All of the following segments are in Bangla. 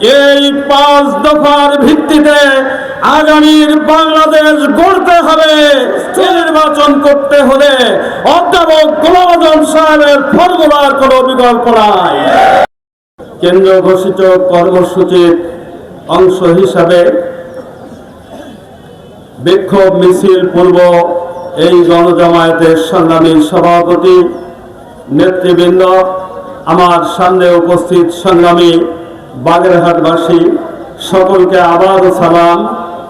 এই পাঁচ দফার ভিত্তিতে আগামীর বাংলাদেশ গড়তে হবে। নির্বাচন করতে হলে অধ্যাপক গোলাম সাহেবের ফর্মুলার কোনো বিকল্প নাই। কেন্দ্র ঘোষিত কর্মসূচির অংশ হিসাবে বিক্ষোভ মিছিল পূর্ব এই গণজামায়াতের সংগ্রামী সভাপতি, নেতৃবৃন্দ, আমার সামনে উপস্থিত সংগ্রামী বাগেরহাটবাসী, সকলকে আবাদ সালাম।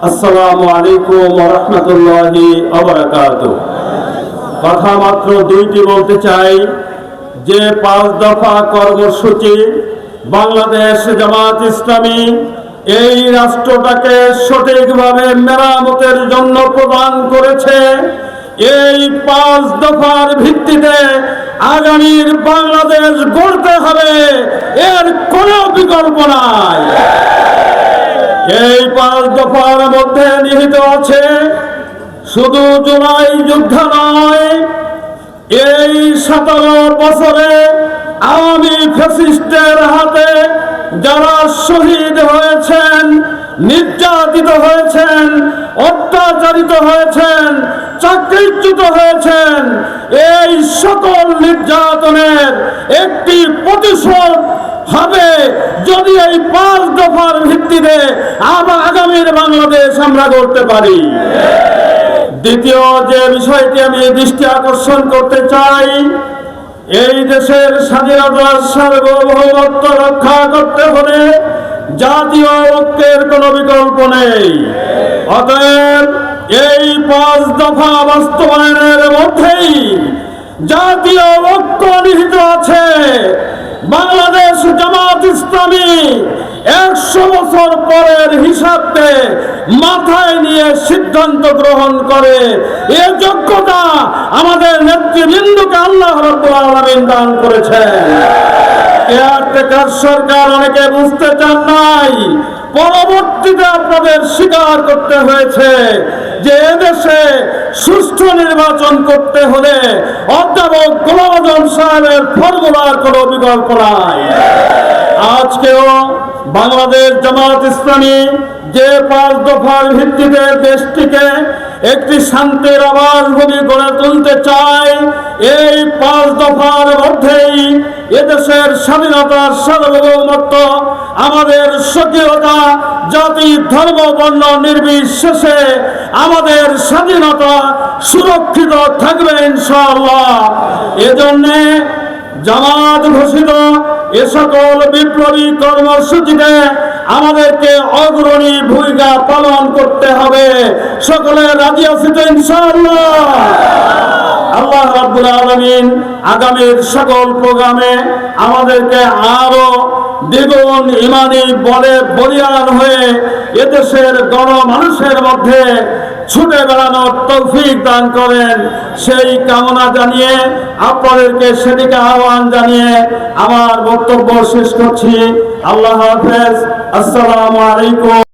আসসালামু আলাইকুম রহমতুল্লাহি আবরাকাত কথা মাত্র দুইটি বলতে চাই। যে পাঁচ দফা কর্মসূচি বাংলাদেশ জামাত ইসলামী এই রাষ্ট্রটাকে সঠিকভাবে মেরামতের জন্য প্রদান করেছে। এই পাঁচ দফার ভিত্তিতে আগামীর বাংলাদেশ গড়তে হবে, এর কোনো বিকল্প নাই। এই পাঁচ দফার মধ্যে নিহিত আছে, শুধু জুলাই যুদ্ধ নয়, এই সতেরো বছরে আওয়ামী ফ্যাসিস্টের হাতে যারা শহীদ হয়েছেন, নির্যাতিত হয়েছেন, অত্যাচারিত হয়েছেন চাকরিচ্যুত হয়েছেন এই সকল নির্যাতনের একটি প্রতিশোধ হবে যদি এই পাঁচ দফার ভিত্তিতে আবার আগামীর বাংলাদেশ আমরা করতে পারি। দ্বিতীয় যে বিষয়টি আমি দৃষ্টি আকর্ষণ করতে চাই, এই দেশের স্বাধীনতার সার্বভৌমত্ব রক্ষা করতে হলে জাতীয় ঐক্যের কোনো বিকল্প নেই। অতএব এই পাঁচ দফা বাস্তবায়নের মধ্যেই জাতীয় ঐক্য নিহিত আছে। বাংলাদেশ জামাত ইসলামী একশো বছর পরের হিসাবকে মাথায় নিয়ে সিদ্ধান্ত গ্রহণ করে। এ যোগ্যতা আমাদের নেতৃবৃন্দকে আল্লাহ আলামিন দান করেছেন। কেয়ারটেকার সরকার অনেকে বুঝতে চান নাই, পরবর্তীতে আপনাদের স্বীকার করতে হয়েছে যে এদেশে সুষ্ঠু নির্বাচন করতে হলে অধ্যাপক গোলাম সাহেবের ফর্মুলার কোনো বিকল্প নাই। আজকেও বাংলাদেশ জামাত ইসলামী যে পাঁচ দফার ভিত্তিতে দেশটিকে একটি শান্তির আবাস ভূমি গড়ে তুলতে চায়, এই পাঁচ দফার মধ্যেই এদেশের স্বাধীনতার সার্বভৌমত্ব, আমাদের স্বকীয়তা, জাতি, ধর্ম, বর্ণ নির্বিশেষে আমাদের স্বাধীনতা সুরক্ষিত থাকবে ইনশাআল্লাহ। এজন্যে জামাত ঘোষিত এ সকল বিপ্লবী কর্মসূচিতে আমাদেরকে অগ্রণী ভূমিকা পালন করতে হবে। সকলে রাজি আছি তো ইনশাআল্লাহ? আল্লাহ রাব্বুল আলামিন আগামীর সকল প্রোগ্রামে আমাদেরকে আরও দ্বিগুণ ইমানি বলে বলিয়ান হয়ে এদেশের গণমানুষের মধ্যে ছুটে বেড়ানোর তৌফিক দান করেন। সেই কামনা জানিয়ে আপনাদেরকে সেদিকে আহ্বান জানিয়ে আমার বক্তব্য শেষ করছি। আল্লাহ হাফেজ। আসসালামু আলাইকুম।